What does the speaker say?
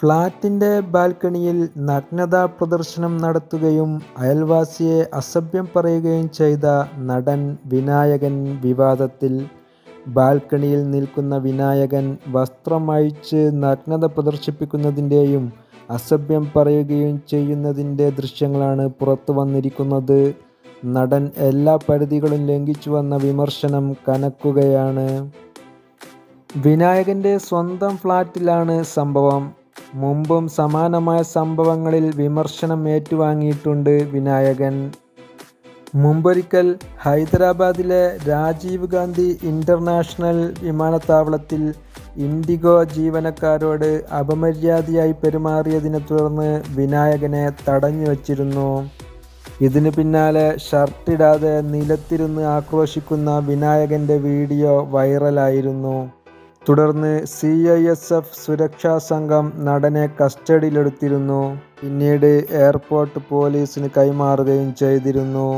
ഫ്ളാറ്റിന്റെ ബാൽക്കണിയിൽ നഗ്നതാ പ്രദർശനം നടത്തുകയും അയൽവാസിയെ അസഭ്യം പറയുകയും ചെയ്ത നടൻ വിനായകൻ വിവാദത്തിൽ. ബാൽക്കണിയിൽ നിൽക്കുന്ന വിനായകൻ വസ്ത്രം അഴിച്ച് നഗ്നത പ്രദർശിപ്പിക്കുന്നതിന്റെയും അസഭ്യം പറയുകയും ചെയ്യുന്നതിന്റെ ദൃശ്യങ്ങളാണ് പുറത്തു വന്നിരിക്കുന്നത് നടൻ എല്ലാ പരിധികളും ലംഘിച്ചു വന്ന വിമർശനം കനക്കുകയാണ്. വിനായകന്റെ സ്വന്തം ഫ്ലാറ്റിലാണ് സംഭവം. മുമ്പും സമാനമായ സംഭവങ്ങളിൽ വിമർശനം ഏറ്റുവാങ്ങിയിട്ടുണ്ട് വിനായകൻ. മുമ്പൊരിക്കൽ ഹൈദരാബാദിലെ രാജീവ് ഗാന്ധി ഇന്റർനാഷണൽ വിമാനത്താവളത്തിൽ ഇൻഡിഗോ ജീവനക്കാരോട് അപമര്യാദയായി പെരുമാറിയതിനെ തുടർന്ന് വിനായകനെ തടഞ്ഞു വച്ചിരുന്നു ഇതിനു പിന്നാലെ ഷർട്ടിടാതെ നിലത്തിരുന്ന് ആക്രോശിക്കുന്ന വിനായകന്റെ വീഡിയോ വൈറലായിരുന്നു. തുടർന്ന് സി ഐ എസ് എഫ് സുരക്ഷാ സംഘം നടനെ കസ്റ്റഡിയിലെടുത്തിരുന്നു. പിന്നീട് എയർപോർട്ട് പോലീസിന് കൈമാറുകയും ചെയ്തിരുന്നു.